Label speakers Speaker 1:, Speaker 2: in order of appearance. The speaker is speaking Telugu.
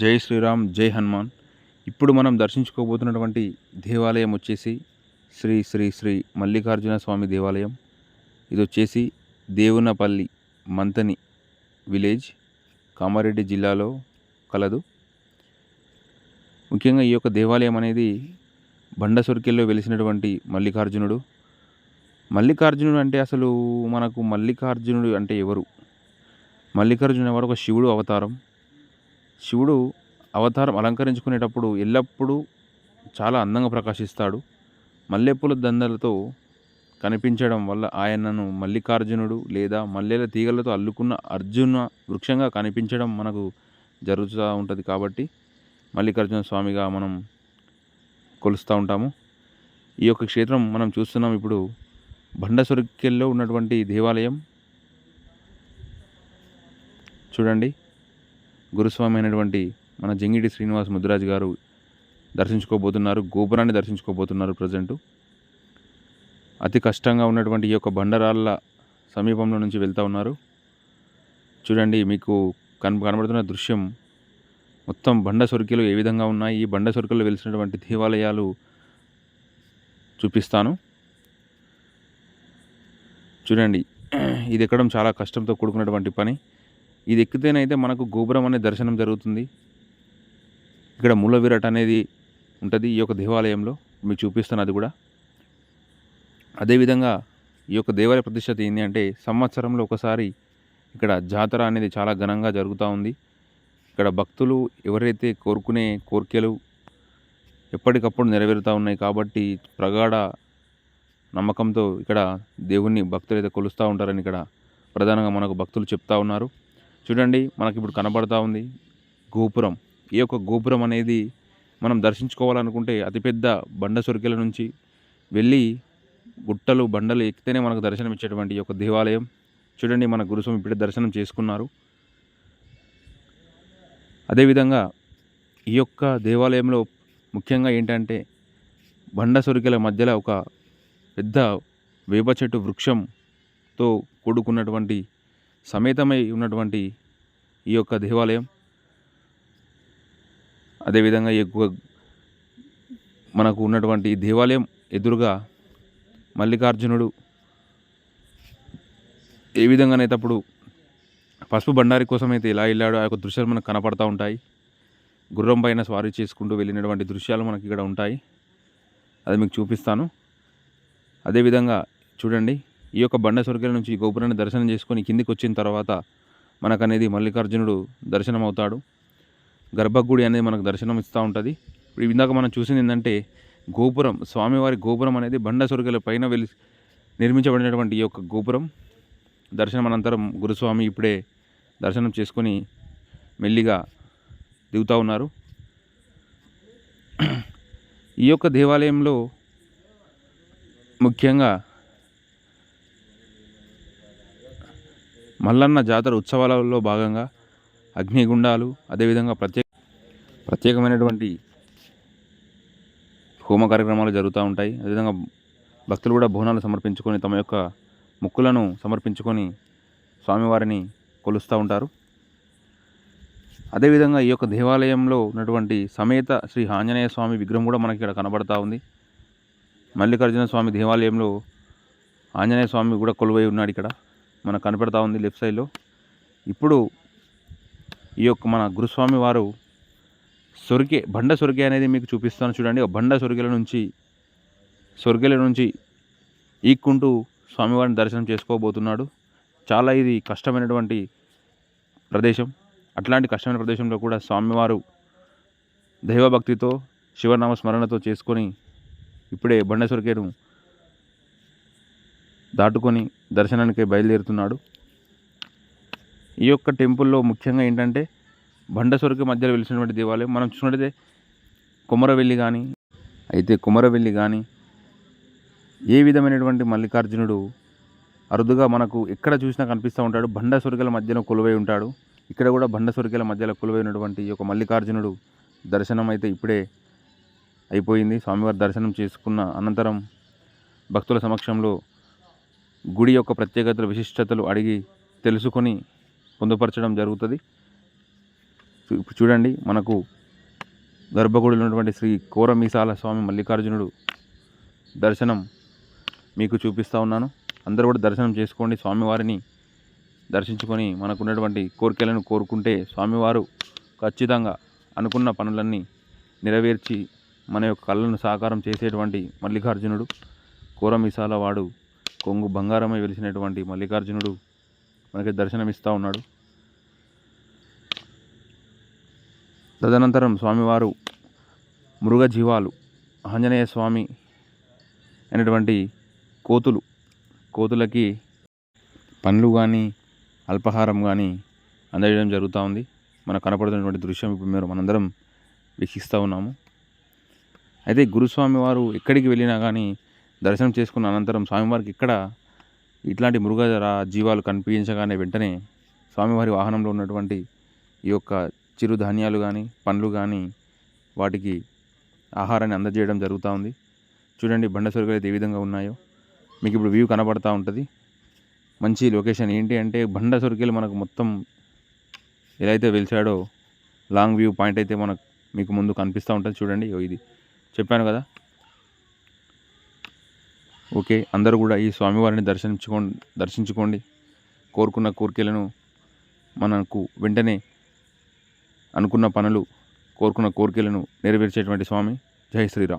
Speaker 1: జై శ్రీరామ్ జై హనుమాన్. ఇప్పుడు మనం దర్శించుకోబోతున్నటువంటి దేవాలయం వచ్చేసి శ్రీ శ్రీ శ్రీ మల్లికార్జున స్వామి దేవాలయం. ఇది వచ్చేసి దేవునపల్లి మంతని విలేజ్ కామారెడ్డి జిల్లాలో కలదు. ముఖ్యంగా ఈ యొక్క దేవాలయం అనేది బండ సుర్కెల్లో వెలిసినటువంటి మల్లికార్జునుడు. మల్లికార్జునుడు అంటే అసలు మనకు మల్లికార్జునుడు అంటే ఎవరు? మల్లికార్జునుడు ఎవరు? ఒక శివుడు అవతారం. శివుడు అవతారం అలంకరించుకునేటప్పుడు ఎల్లప్పుడూ చాలా అందంగా ప్రకాశిస్తాడు. మల్లెపూల దండలతో కనిపించడం వల్ల ఆయనను మల్లికార్జునుడు లేదా మల్లెల తీగలతో అల్లుకున్న అర్జున వృక్షంగా కనిపించడం మనకు జరుగుతూ ఉంటుంది కాబట్టి మల్లికార్జున స్వామిగా మనం కొలుస్తూ ఉంటాము. ఈ యొక్క క్షేత్రం మనం చూస్తున్నాం ఇప్పుడు బండసొరికెల్లో ఉన్నటువంటి దేవాలయం. చూడండి. గురుస్వామి అయినటువంటి మన జంగిడి శ్రీనివాస్ ముద్రాజ్ గారు దర్శించుకోబోతున్నారు గోపురాన్ని దర్శించుకోబోతున్నారు ప్రజెంటు. అతి కష్టంగా ఉన్నటువంటి ఈ యొక్క బండరాళ్ళ సమీపంలో నుంచి వెళ్తూ ఉన్నారు. చూడండి మీకు కన్ కనబడుతున్న దృశ్యం. మొత్తం బండ సొరికలు ఏ విధంగా ఉన్నాయి? ఈ బండ సొరుకులు వెలిసినటువంటి దేవాలయాలు చూపిస్తాను. చూడండి ఇది ఎక్కడం చాలా కష్టంతో కూడుకున్నటువంటి పని. ఇది ఎక్కితేనైతే మనకు గోపురం అనే దర్శనం జరుగుతుంది. ఇక్కడ మూల అనేది ఉంటుంది ఈ యొక్క దేవాలయంలో. మీకు చూపిస్తాను అది కూడా. అదేవిధంగా ఈ యొక్క దేవాలయ ప్రతిష్టత ఏంటి అంటే సంవత్సరంలో ఒకసారి ఇక్కడ జాతర అనేది చాలా ఘనంగా జరుగుతూ ఉంది. ఇక్కడ భక్తులు ఎవరైతే కోరుకునే కోరికలు ఎప్పటికప్పుడు నెరవేరుతూ ఉన్నాయి కాబట్టి ప్రగాఢ నమ్మకంతో ఇక్కడ దేవుణ్ణి భక్తులు అయితే కొలుస్తూ ఉంటారని ఇక్కడ ప్రధానంగా మనకు భక్తులు చెప్తా ఉన్నారు. చూడండి మనకి ఇప్పుడు కనబడతా ఉంది గోపురం. ఈ యొక్క గోపురం అనేది మనం దర్శించుకోవాలనుకుంటే అతిపెద్ద బండ సొరికెల నుంచి వెళ్ళి గుట్టలు బండలు ఎక్కితేనే మనకు దర్శనం ఇచ్చేటువంటి ఈ యొక్క దేవాలయం. చూడండి మన గురుస్వామి ఇప్పుడే దర్శనం చేసుకున్నారు. అదేవిధంగా ఈ యొక్క దేవాలయంలో ముఖ్యంగా ఏంటంటే బండ సొరికెల మధ్యలో ఒక పెద్ద వేప చెట్టు వృక్షంతో కూడుకున్నటువంటి సమేతమై ఉన్నటువంటి ఈ యొక్క దేవాలయం. అదేవిధంగా ఎక్కువ మనకు ఉన్నటువంటి ఈ దేవాలయం ఎదురుగా మల్లికార్జునుడు ఏ విధంగానైతే అప్పుడు పసుపు బండారి కోసం అయితే ఇలా వెళ్ళాడో ఆ యొక్క దృశ్యాలు మనకు కనపడతా ఉంటాయి. గుర్రం పైన స్వారీ చేసుకుంటూ వెళ్ళినటువంటి దృశ్యాలు మనకి ఇక్కడ ఉంటాయి. అది మీకు చూపిస్తాను. అదేవిధంగా చూడండి ఈ యొక్క బండ సొరకెల నుంచి గోపురాన్ని దర్శనం చేసుకొని కిందికి వచ్చిన తర్వాత మనకు అనేది మల్లికార్జునుడు దర్శనం అవుతాడు గర్భగుడి అనేది మనకు దర్శనం ఇస్తూ ఉంటుంది. ఇప్పుడు ఇందాక మనం చూసింది ఏంటంటే గోపురం స్వామివారి గోపురం అనేది బండ సొరకెల పైన వెలి నిర్మించబడినటువంటి ఈ యొక్క గోపురం. దర్శనం అనంతరం గురుస్వామి ఇప్పుడే దర్శనం చేసుకొని మెల్లిగా దిగుతూ ఉన్నారు. ఈ యొక్క దేవాలయంలో ముఖ్యంగా మల్లన్న జాతర ఉత్సవాలలో భాగంగా అగ్నిగుండాలు అదేవిధంగా ప్రత్యేక ప్రత్యేకమైనటువంటి హోమ కార్యక్రమాలు జరుగుతూ ఉంటాయి. అదేవిధంగా భక్తులు కూడా బోనాలు సమర్పించుకొని తమ యొక్క ముక్కులను సమర్పించుకొని స్వామివారిని కొలుస్తూ ఉంటారు. అదేవిధంగా ఈ యొక్క దేవాలయంలో ఉన్నటువంటి సమేత శ్రీ ఆంజనేయ స్వామి విగ్రహం కూడా మనకి ఇక్కడ కనబడతా ఉంది. మల్లికార్జున స్వామి దేవాలయంలో ఆంజనేయ స్వామి కూడా కొలువై ఉన్నాడు ఇక్కడ. మనకు కనపడతా ఉంది లెఫ్ట్ సైడ్లో. ఇప్పుడు ఈ యొక్క మన గురుస్వామి వారు సొరికే బండ సొరికే అనేది మీకు చూపిస్తాను చూడండి. బండ సొరికెల నుంచి సొరికెల నుంచి ఈక్కుంటూ స్వామివారిని దర్శనం చేసుకోబోతున్నాడు. చాలా ఇది కష్టమైనటువంటి ప్రదేశం. అట్లాంటి కష్టమైన ప్రదేశంలో కూడా స్వామివారు దైవభక్తితో శివనామ స్మరణతో చేసుకొని ఇప్పుడే బండ సొరికేను దాటుకొని దర్శనానికి బయలుదేరుతున్నాడు. ఈ యొక్క టెంపుల్లో ముఖ్యంగా ఏంటంటే బండ మధ్యలో వెలిసినటువంటి దేవాలయం. మనం చూసినట్టయితే కుమరవెల్లి కానీ అయితే కుమరవెల్లి కానీ ఏ విధమైనటువంటి మల్లికార్జునుడు అరుదుగా మనకు ఎక్కడ చూసినా కనిపిస్తూ ఉంటాడు. బండ సొరికల మధ్యలో కొలువై ఉంటాడు. ఇక్కడ కూడా బండ సొరికల మధ్యలో కొలువై ఉన్నటువంటి ఈ యొక్క మల్లికార్జునుడు దర్శనం అయితే ఇప్పుడే అయిపోయింది. స్వామివారి దర్శనం చేసుకున్న అనంతరం భక్తుల సమక్షంలో గుడి యొక్క ప్రత్యేకతలు విశిష్టతలు అడిగి తెలుసుకొని పొందుపరచడం జరుగుతుంది. చూడండి మనకు గర్భగుడిలో ఉన్నటువంటి శ్రీ కోరమీసాల స్వామి మల్లికార్జునుడు దర్శనం మీకు చూపిస్తూ ఉన్నాను. అందరూ కూడా దర్శనం చేసుకోండి. స్వామివారిని దర్శించుకొని మనకున్నటువంటి కోరికలను కోరుకుంటే స్వామివారు ఖచ్చితంగా అనుకున్న పనులన్నీ నెరవేర్చి మన యొక్క కళ్ళను సాకారం చేసేటువంటి మల్లికార్జునుడు కోరమిసాల వాడు కొంగు బంగారమై వెలిసినటువంటి మల్లికార్జునుడు మనకి దర్శనమిస్తూ ఉన్నాడు. తదనంతరం స్వామివారు మృగజీవాలు ఆంజనేయ స్వామి అయినటువంటి కోతులు కోతులకి పండ్లు కానీ అల్పాహారం కానీ అందజేయడం జరుగుతూ ఉంది. మనకు కనపడుతున్నటువంటి దృశ్యం ఇప్పుడు మీరు మనందరం వీక్షిస్తూ ఉన్నాము. అయితే గురుస్వామి వారు ఎక్కడికి వెళ్ళినా కానీ దర్శనం చేసుకున్న అనంతరం స్వామివారికి ఇక్కడ ఇట్లాంటి మృగ జీవాలు కనిపించగానే వెంటనే స్వామివారి వాహనంలో ఉన్నటువంటి ఈ యొక్క చిరుధాన్యాలు కానీ పండ్లు కానీ వాటికి ఆహారాన్ని అందజేయడం జరుగుతూ ఉంది. చూడండి బండ సరుకులు అయితే ఏ విధంగా ఉన్నాయో. మీకు ఇప్పుడు వ్యూ కనబడతా ఉంటుంది. మంచి లొకేషన్ ఏంటి అంటే బండ సొరికెలు మనకు మొత్తం ఎలా అయితే వెలిచాడో లాంగ్ వ్యూ పాయింట్ అయితే మనకు మీకు ముందు కనిపిస్తూ ఉంటుంది. చూడండి ఇది చెప్పాను కదా. ఓకే అందరూ కూడా ఈ స్వామివారిని దర్శించుకోండి దర్శించుకోండి. కోరుకున్న కోరికలను మనకు వెంటనే అనుకున్న పనులు కోరుకున్న కోరికలను నెరవేర్చేటువంటి స్వామి. జై శ్రీరామ్.